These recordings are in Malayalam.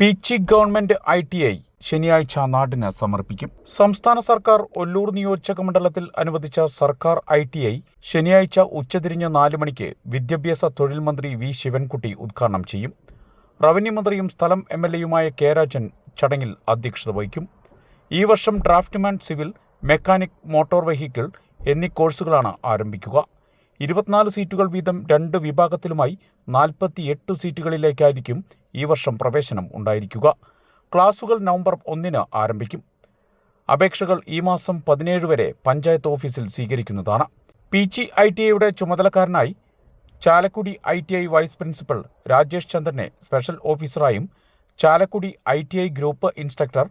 Peechi government I T I ശനിയാഴ്ച നാടിന് സമർപ്പിക്കും. സംസ്ഥാന സർക്കാർ ഒല്ലൂർ നിയോജക മണ്ഡലത്തിൽ അനുവദിച്ച സർക്കാർ ഐ ടി ഐ ശനിയാഴ്ച ഉച്ചതിരിഞ്ഞ് നാല് മണിക്ക് വിദ്യാഭ്യാസ തൊഴിൽ മന്ത്രി വി ശിവൻകുട്ടി ഉദ്ഘാടനം ചെയ്യും. റവന്യൂ മന്ത്രിയും സ്ഥലം എം എൽ എയുമായ കെ രാജൻ ചടങ്ങിൽ അധ്യക്ഷത വഹിക്കും. ഈ വർഷം draughtsman civil mechanic motor vehicle എന്നീ കോഴ്സുകളാണ് ആരംഭിക്കുക. ഇരുപത്തിനാല് സീറ്റുകൾ വീതം രണ്ട് വിഭാഗത്തിലുമായി നാൽപ്പത്തിയെട്ട് സീറ്റുകളിലേക്കായിരിക്കും ഈ വർഷം പ്രവേശനം ഉണ്ടായിരിക്കുക. ക്ലാസുകൾ നവംബർ ഒന്നിന് ആരംഭിക്കും. അപേക്ഷകൾ ഈ മാസം പതിനേഴ് വരെ പഞ്ചായത്ത് ഓഫീസിൽ സ്വീകരിക്കുന്നതാണ്. പി ജി ഐ ടി ഐയുടെ ചുമതലക്കാരനായി Chalakudy I T I vice principal Rajesh ചന്ദ്രനെ special ഓഫീസറായും Chalakudy I T I group instructor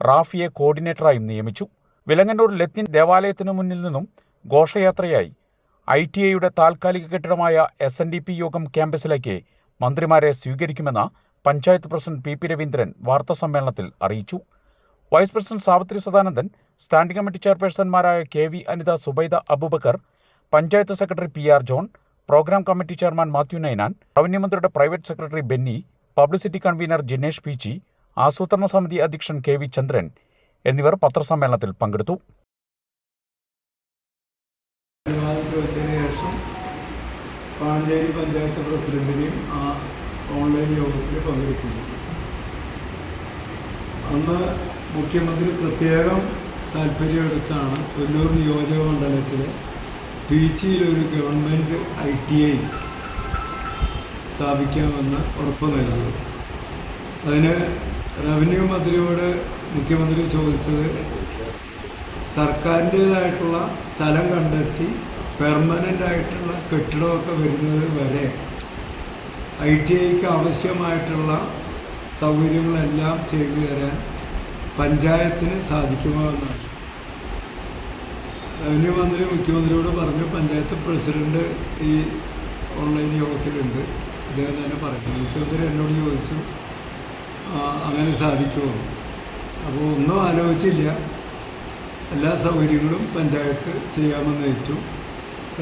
റാഫിയെ കോർഡിനേറ്ററായും നിയമിച്ചു. വിലങ്ങന്നൂർ ലത്തിൻ ദേവാലയത്തിനു മുന്നിൽ നിന്നും ഘോഷയാത്രയായി ഐ ടി ഐയുടെ താൽക്കാലിക കെട്ടിടമായ S N D P Yogam ക്യാമ്പസിലേക്ക് മന്ത്രിമാരെ സ്വീകരിക്കുമെന്ന് panchayat president P P Raveendran വാർത്താസമ്മേളനത്തിൽ അറിയിച്ചു. Vice president Savithri Sadanandan standing committee ചെയർപേഴ്സൺമാരായ K V Anitha Subaida Aboobacker panchayat secretary P R John programme committee chairman Mathew Ninan revenue മന്ത്രിയുടെ private secretary Benny publicity convener Jinesh Peechi ആസൂത്രണ സമിതി അധ്യക്ഷൻ കെ വി ചന്ദ്രൻ എന്നിവർ പത്രസമ്മേളനത്തിൽ പങ്കെടുത്തു. അനുവാദം ചോദിച്ചതിന് ശേഷം പാഞ്ചേരി പഞ്ചായത്ത് പ്രസിഡന്റിനെയും ആ ഓൺലൈൻ യോഗത്തിൽ പങ്കെടുക്കുന്നു. അന്ന് മുഖ്യമന്ത്രി പ്രത്യേകം താല്പര്യമെടുത്താണ് കൊല്ലൂർ നിയോജക മണ്ഡലത്തിലെ പീച്ചിയിലൊരു ഗവൺമെന്റ് ഐ ടി ഐ സ്ഥാപിക്കാമെന്ന് ഉറപ്പ് നൽകുന്നത് അതിന് റവന്യൂ മന്ത്രിയോട് മുഖ്യമന്ത്രി ചോദിച്ചത് സർക്കാരിന്റേതായിട്ടുള്ള സ്ഥലം കണ്ടെത്തി പെർമനന്റ് ആയിട്ടുള്ള കെട്ടിടമൊക്കെ വരുന്നത് വരെ ഐ ടി ഐക്ക് ആവശ്യമായിട്ടുള്ള സൗകര്യങ്ങളെല്ലാം ചെയ്തു തരാൻ പഞ്ചായത്തിന് സാധിക്കുമോ എന്നാണ് റവന്യൂ മന്ത്രി മുഖ്യമന്ത്രിയോട് പറഞ്ഞു പഞ്ചായത്ത് പ്രസിഡന്റ് ഈ ഓൺലൈൻ യോഗത്തിലുണ്ട്. ഇദ്ദേഹം തന്നെ പറഞ്ഞു. മുഖ്യമന്ത്രി എന്നോട് ചോദിച്ചു അങ്ങനെ സാധിക്കുമോ? അപ്പോൾ ഒന്നും ആലോചിച്ചില്ല. എല്ലാ സൗകര്യങ്ങളും പഞ്ചായത്ത് ചെയ്യാമെന്ന് ഏറ്റു.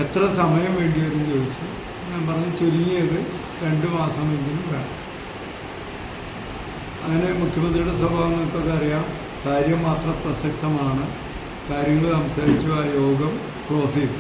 എത്ര സമയം വേണ്ടി വരും ചോദിച്ചു. ഞാൻ പറഞ്ഞു ചുരുങ്ങിയത് രണ്ട് മാസമെങ്കിലും വേണം. അങ്ങനെ മുഖ്യമന്ത്രിയുടെ സ്വഭാവം നിങ്ങൾക്കൊക്കെ അറിയാം കാര്യം മാത്രം പ്രസക്തമാണ്. കാര്യങ്ങൾ സംസാരിച്ചു ആ യോഗം ക്ലോസ് ചെയ്തു.